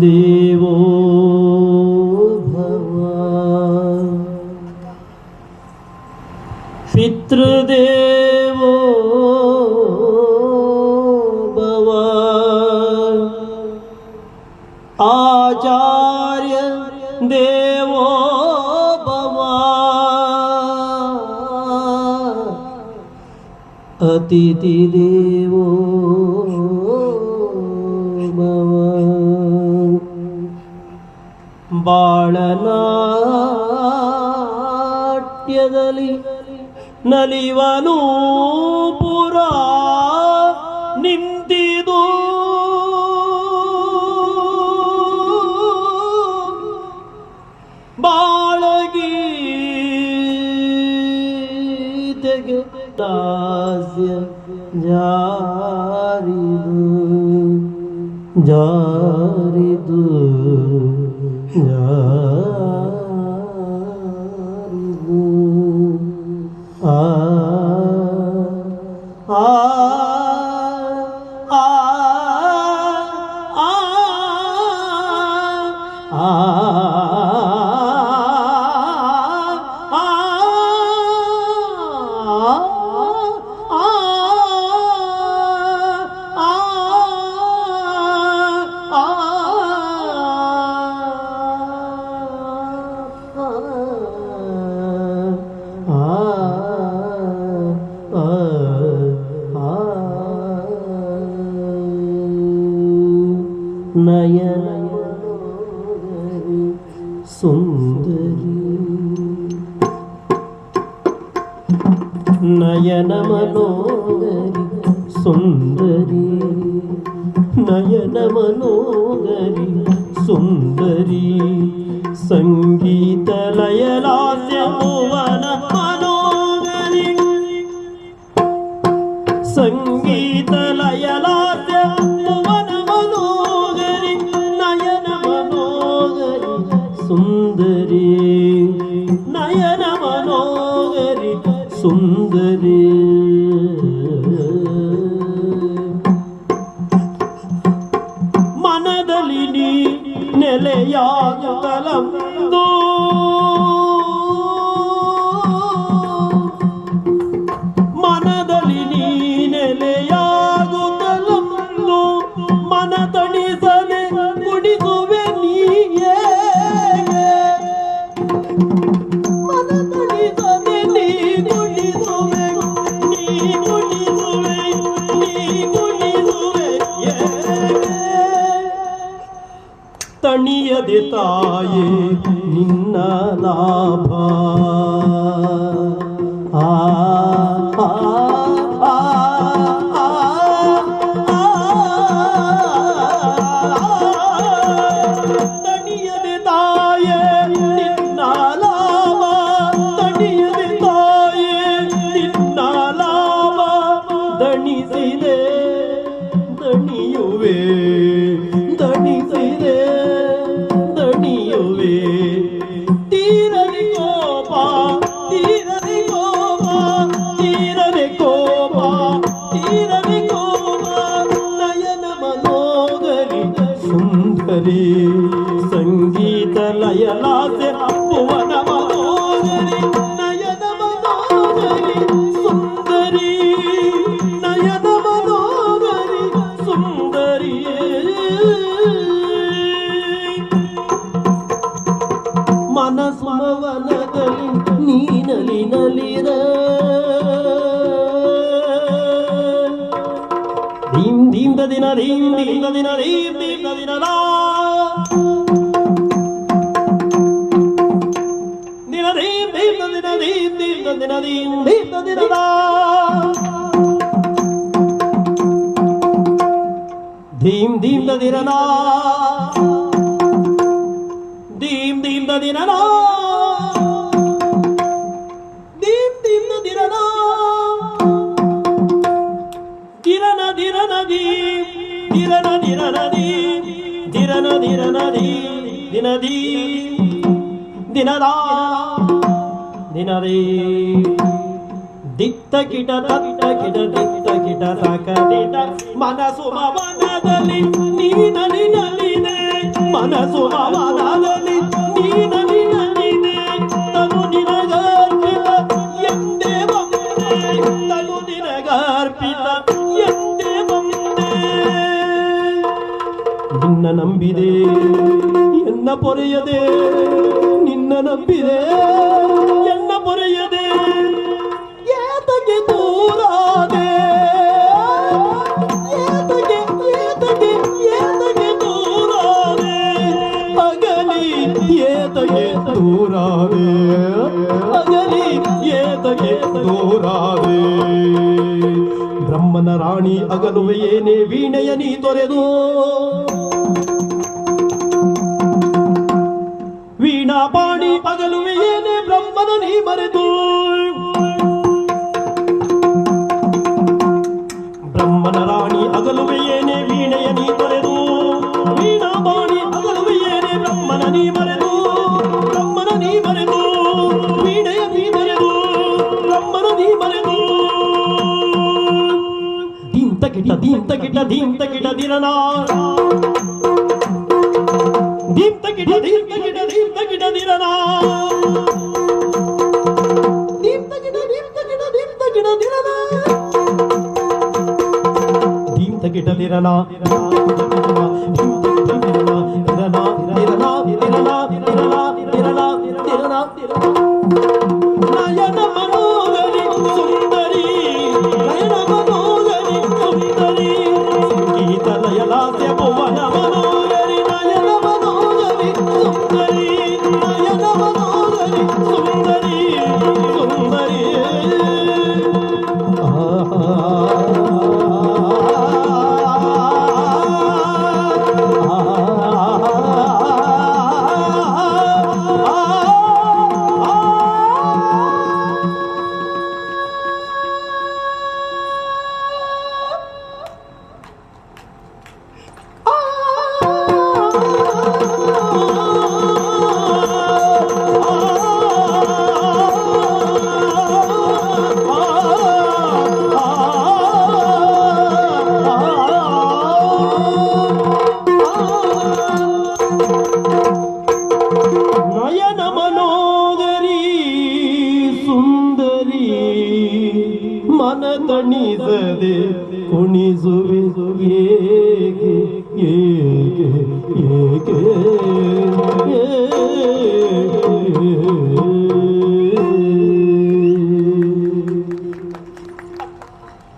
देवो पितृदेवो भव आचार्य देवो भव अतिथिदेवो ಬಾಳನಾಟ್ಯದಲ್ಲಿ ನಲಿವನು ಪುರ ನಿಂತಿದು. ಬಾಳಗೀತೆಗೆ ದಾಸ್ಯ ಜಾರಿದು. ಜಾರಿದು ಜಾರಿದು ಆ ಆ ಆ ಆ నయనరి సుందరి నయన మనోగరి సుందరి నయన మనోగరి సుందరి సంగీత ಸುಂದರಿ ಮನದಲ್ಲಿ ನೀ ನೆಲೆಯಾಗುತ್ತಲಂದು. ತಣಿಯದೆ ತಾಯೇ ನಿನ್ನ ಲಾಭ ಆ ಆ, ಆ, ಸುಂದರಿ ಸಂಗೀತ ಧೀಂ ದಿನ ಧೀಂ ಧೀಂ ದಿನ ಧೀಂ ಧೀಂ ದಿನ ದಿನ ಧೀಂ ಧೀಂ ದಿನ ಧೀಂ ಧೀಂ ದಿನ ಧೀಂ ಧೀಂ ದಿನ ಧೀಂ ಧೀಂ ದಿನ ಧೀಂ ದಿನ ದಿನದ ದಿನದೇ. ದಿತ್ತ ಕಿಟ ತತ್ತ ಕಿಟ ದಿತ್ತ ಕಿಟ ತಕ ದಿಟ ಮನಸು ಮನದಲ್ಲಿ ನೀನಲಿ ನಲಿನೆ ಮನಸ್ಸು ಅವನಾಗಲಿ ನೀನ ನಿನ್ನ ನಂಬಿದೆ, ಎನ್ನ ಪೊರೆಯದೆ, ನಿನ್ನ ನಂಬಿದೆ, ಎನ್ನ ಪೊರೆಯದೆ ಏತಗೆ ದೂರಾದೆ ಏತಗೆ ಏತಗೆ ಏತಗೆ ದೂರಾದೆ ಅಗಲಿ ಏತಗೆ ದೂರಾದೆ ಅಗಲಿ ಏತಗೆ ದೂರಾದೆ. ಬ್ರಹ್ಮನ ರಾಣಿ ಅಗಲುವೆ ವೀಣೆಯ ನೀ ತೊರೆದು ಪಾಣಿ ಪಗಲು ಏನೇ ಬ್ರಹ್ಮನ ನೀ ಮರೆತು. ಬ್ರಹ್ಮನ ರಾಣಿ ಅಗಲುವೆ ಏನೇ ವೀಣೆಯ ನೀ ತೊರೆದು. ವೀಣಾ ಪಾಣಿ ಅಗಲುವೆ ಏನೇ ಬ್ರಹ್ಮನ ನೀ ಮರೆದು. ಬ್ರಹ್ಮನ ನೀ ಮರೆದು ವೀಣೆಯ ನೀ ಮರೆದು. ಬ್ರಹ್ಮನ ನೀ ಮರೆದು ದೀಂತ ಗಿಟ ದೀಂತ ಗಿಟ ದೀಂತ ಗಿಟ ದಿರನ ದೀಂತ ಗಿಟ ದೀಂತ ಗಿಟ ದೀಂತ ಗಿಟ ದಿರನ ನಯನ ಕುಣಿಸುವೆ